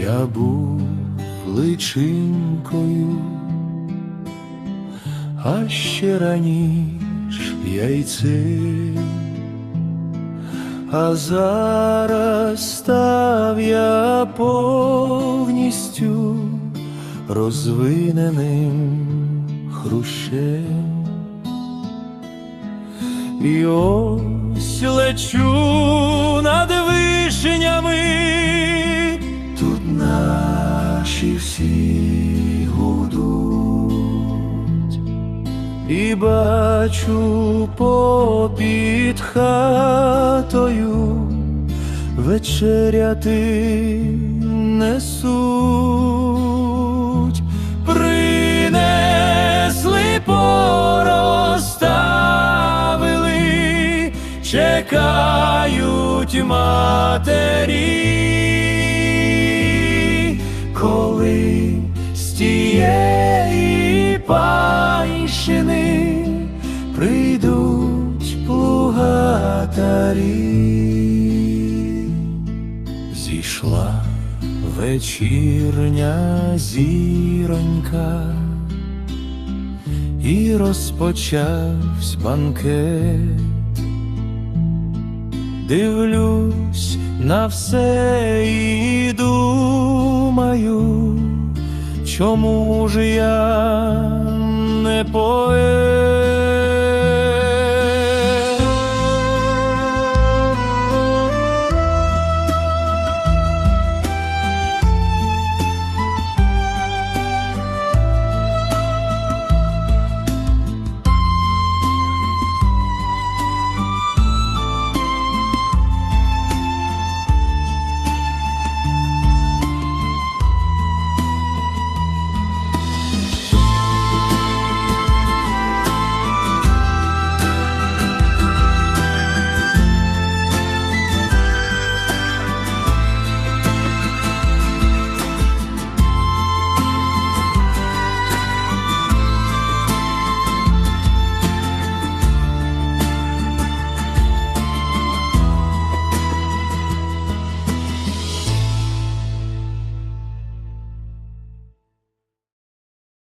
Я був личинкою, а ще раніш яйцем, а зараз став я повністю розвиненим хрущем. І ось лечу над вишнями, наші всі гудуть, і бачу попід хатою вечеряти несуть, принесли порозставили, чекають матері, коли з тієї панщини прийдуть плугатарі. Зійшла вечірня зіронька, і розпочався банкет. Дивлюсь на все і думаю, чому ж я не поет?